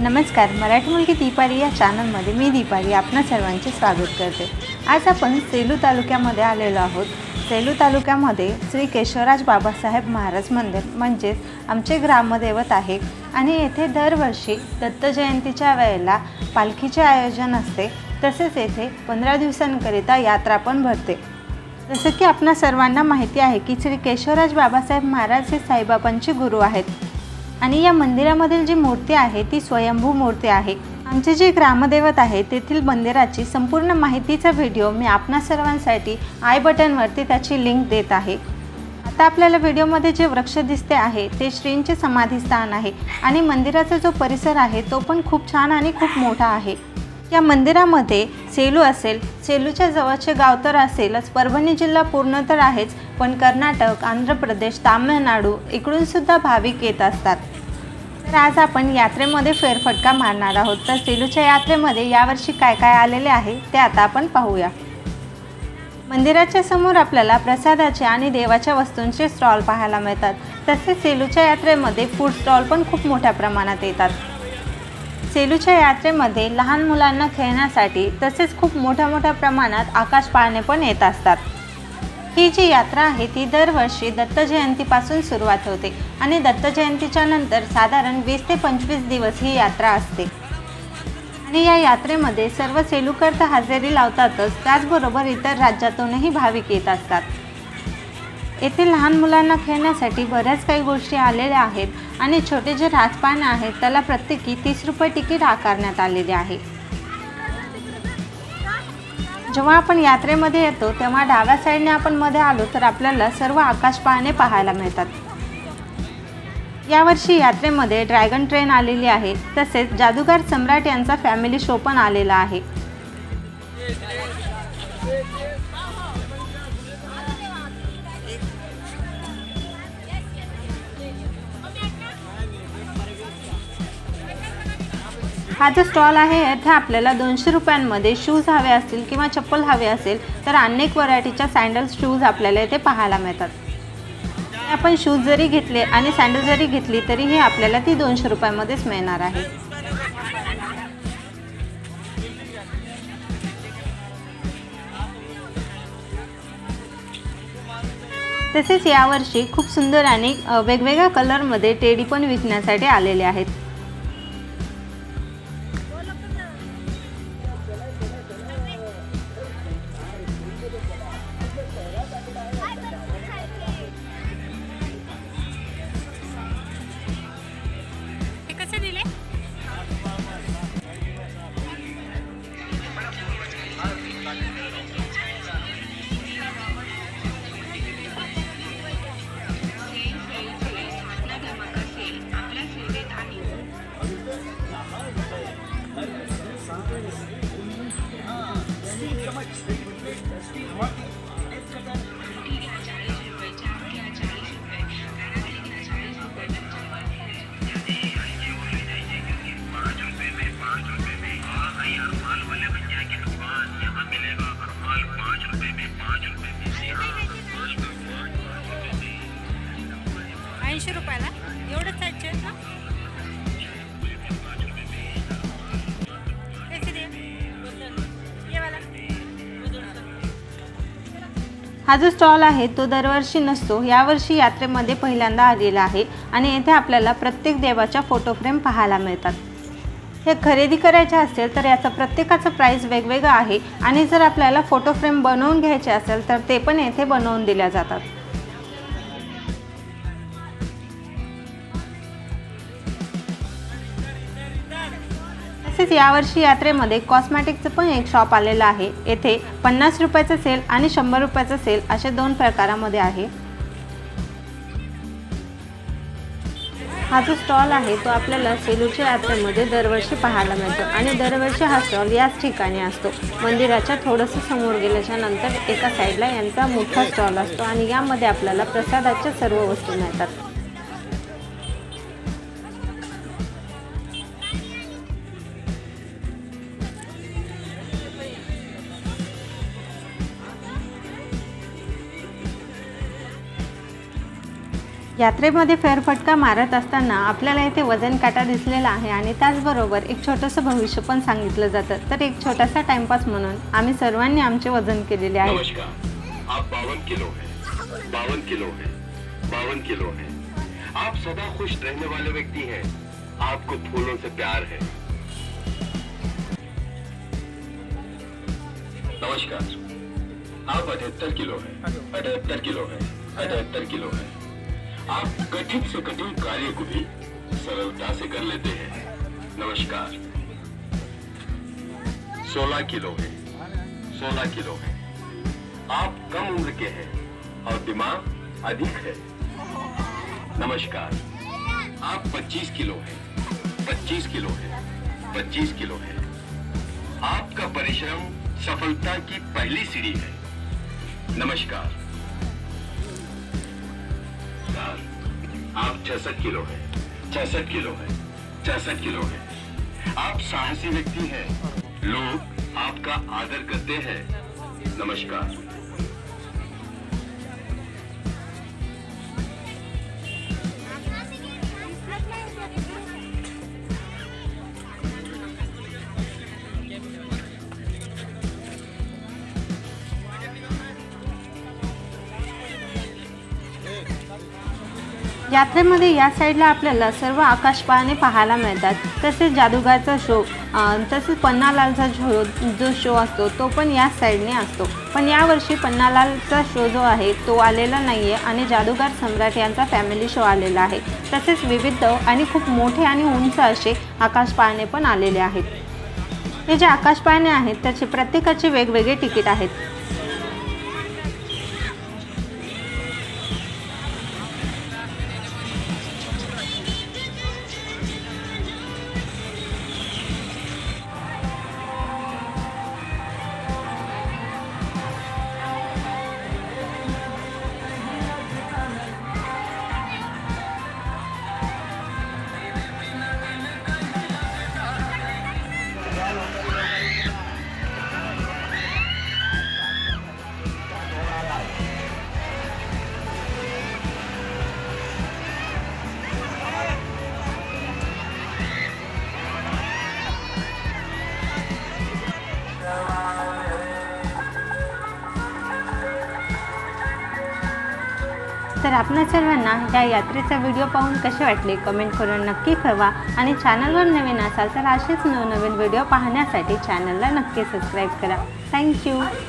नमस्कार मराठी मुलगी दीपाली या चॅनलमध्ये मी दीपाली आपणा सर्वांचे स्वागत करते. आज आपण सेलू तालुक्यामध्ये आलेलो आहोत. सेलू तालुक्यामध्ये श्री केशवराज बाबासाहेब महाराज मंदिर म्हणजेच आमचे ग्रामदैवत आहे आणि येथे दरवर्षी दत्त जयंतीच्या वेळेला पालखीचे आयोजन असते. तसेच येथे पंधरा दिवसांकरिता यात्रा पण भरते. जसं की आपणा सर्वांना माहिती आहे की श्री केशवराज बाबासाहेब महाराज हे साईबाबांचे गुरु आहेत. आणि या मंदिरामधील जी मूर्ती आहे ती स्वयंभू मूर्ती आहे. आमचे जे ग्रामदैवत आहे तेथील मंदिराची संपूर्ण माहितीचा व्हिडिओ मी आपणा सर्वांसाठी आय बटनवरती त्याची लिंक देत आहे. आता आपल्याला व्हिडिओमध्ये जे वृक्ष दिसते आहे ते श्रींचे समाधीस्थान आहे आणि मंदिराचा जो परिसर आहे तो पण खूप छान आणि खूप मोठा आहे. या मंदिरामध्ये सेलू असेल सेलूच्या जवळचे गाव तर असेलच परभणी जिल्हा पूर्ण तर आहेच पण कर्नाटक आंध्र प्रदेश तामिळनाडू इकडूनसुद्धा भाविक येत असतात. तर आज आपण यात्रेमध्ये फेरफटका मारणार आहोत. तर सेलूच्या यात्रेमध्ये यावर्षी काय काय आलेले आहे ते आता आपण पाहूया. मंदिराच्या समोर आपल्याला प्रसादाचे आणि देवाच्या वस्तूंचे स्टॉल पाहायला मिळतात. तसेच सेलूच्या यात्रेमध्ये फूड स्टॉल पण खूप मोठ्या प्रमाणात येतात. सेलूच्या यात्रेमध्ये लहान मुलांना खेळण्यासाठी तसेच खूप मोठ्या मोठ्या प्रमाणात आकाश पाळणे पण येत असतात. ही जी यात्रा आहे ती दरवर्षी दत्त जयंतीपासून सुरुवात होते आणि दत्त जयंतीच्या नंतर साधारण वीस ते पंचवीस दिवस ही यात्रा असते. आणि या यात्रेमध्ये सर्व सेलूकर तर हजेरी लावतातच त्याचबरोबर इतर राज्यातूनही भाविक येत असतात. येथे लहान मुलांना खेळण्यासाठी बऱ्याच काही गोष्टी आलेल्या आहेत आणि छोटे जे राजपान आहेत त्याला प्रत्येकी तीस रुपये तिकीट आकारण्यात आलेले आहे. जेव्हा आपण यात्रेमध्ये येतो तेव्हा डाव्या साईडने आपण मध्ये आलो तर आपल्याला सर्व आकाश पाहणे पाहायला मिळतात. यावर्षी यात्रेमध्ये ड्रॅगन ट्रेन आलेली आहे तसेच जादूगार सम्राट यांचा फॅमिली शो पण आलेला आहे. हा जो स्टॉल आहे येथे आपल्याला दोनशे रुपयांमध्ये शूज हवे असतील किंवा चप्पल हवे असेल तर अनेक व्हरायटीच्या सँडल शूज आपल्याला इथे पाहायला मिळतात. आपण शूज जरी घेतले आणि सँडल जरी घेतली तरीही आपल्याला ती दोनशे रुपयामध्येच मिळणार आहे. तसेच यावर्षी खूप सुंदर आणि वेगवेगळ्या कलरमध्ये टेडी पण विकण्यासाठी आलेले आहेत. Steve, so much. Steve, Martin. हा जो स्टॉल आहे तो दरवर्षी नसतो. यावर्षी यात्रेमध्ये पहिल्यांदा आलेला आहे आणि येथे आपल्याला प्रत्येक देवाच्या फोटो फ्रेम पाहायला मिळतात. हे खरेदी करायचे असेल तर याचं प्रत्येकाचं प्राईस वेगवेगळा आहे आणि जर आपल्याला फोटो फ्रेम बनवून घ्यायचे असेल तर ते पण येथे बनवून दिल्या जातात. तसेच यावर्षी यात्रेमध्ये कॉस्मॅटिकचं पण एक शॉप आलेलं आहे. येथे पन्नास रुपयाचा सेल आणि शंभर रुपयाचा सेल असे दोन प्रकारामध्ये आहे. हा जो स्टॉल आहे तो आपल्याला सेलूच्या यात्रेमध्ये दरवर्षी पाहायला मिळतो आणि दरवर्षी हा स्टॉल याच ठिकाणी असतो. मंदिराच्या थोडंसं समोर गेल्याच्यानंतर एका साईडला यांचा मोठा स्टॉल असतो आणि यामध्ये आपल्याला प्रसादाच्या सर्व वस्तू मिळतात. यात्रेमध्ये फेरफटका मारत असताना आपल्याला इथे वजन काटा दिसलेला आहे आणि त्याचबरोबर एक छोटंसं भविष्य पण सांगितलं जातं. तर एक छोटासा टाइमपास म्हणून आम्ही सर्वांनी आमचे वजन केलेले आहे. नमस्कार. आप बावन किलो हैं. बावन किलो हैं. बावन किलो हैं. आप सदा खुश रहने वाले व्यक्ति हैं. आपको फूलों से प्यार है. नमस्कार. आप अठहत्तर किलो है. अठहत्तर किलो है. अठहत्तर किलो हैं. आप कठिन से कठिन कार्य को भी सरलता से कर लेते हैं। नमस्कार। सोलह किलो है। सोलह किलो है। आप कम उम्र के हैं और दिमाग अधिक है। नमस्कार। आप 25 किलो हैं। 25 किलो हैं। 25 किलो हैं। आपका परिश्रम सफलता की पहली सीढ़ी है। नमस्कार। सर, आप छसठ किलो है। छसठ किलो है। छसठ किलो है। आप साहसी व्यक्ति हैं। लोग आपका आदर करते हैं। नमस्कार। यात्रेमध्ये या साईडला आपल्याला सर्व आकाशपाळणे पाहायला मिळतात. तसेच जादूगारचा शो तसेच पन्नालालचा शो जो शो असतो तो पण या साईडने असतो. पण यावर्षी पन्नालालचा शो जो आहे तो आलेला नाही आहे आणि जादूगार सम्राट यांचा फॅमिली शो आलेला आहे. तसेच विविध आणि खूप मोठे आणि उंच असे आकाशपाळणे पण आलेले आहेत. हे जे आकाशपाळणे आहेत त्याचे प्रत्येकाचे वेगवेगळे तिकीट आहेत. तर आपणा सर्वांना या यात्रेचा व्हिडिओ पाहून कसे वाटले? कमेंट करून नक्की कळवा. आणि चॅनलवर नवीन असाल तर असेच नवनवीन व्हिडिओ पाहण्यासाठी चॅनलला नक्की सबस्क्राईब करा. थँक्यू और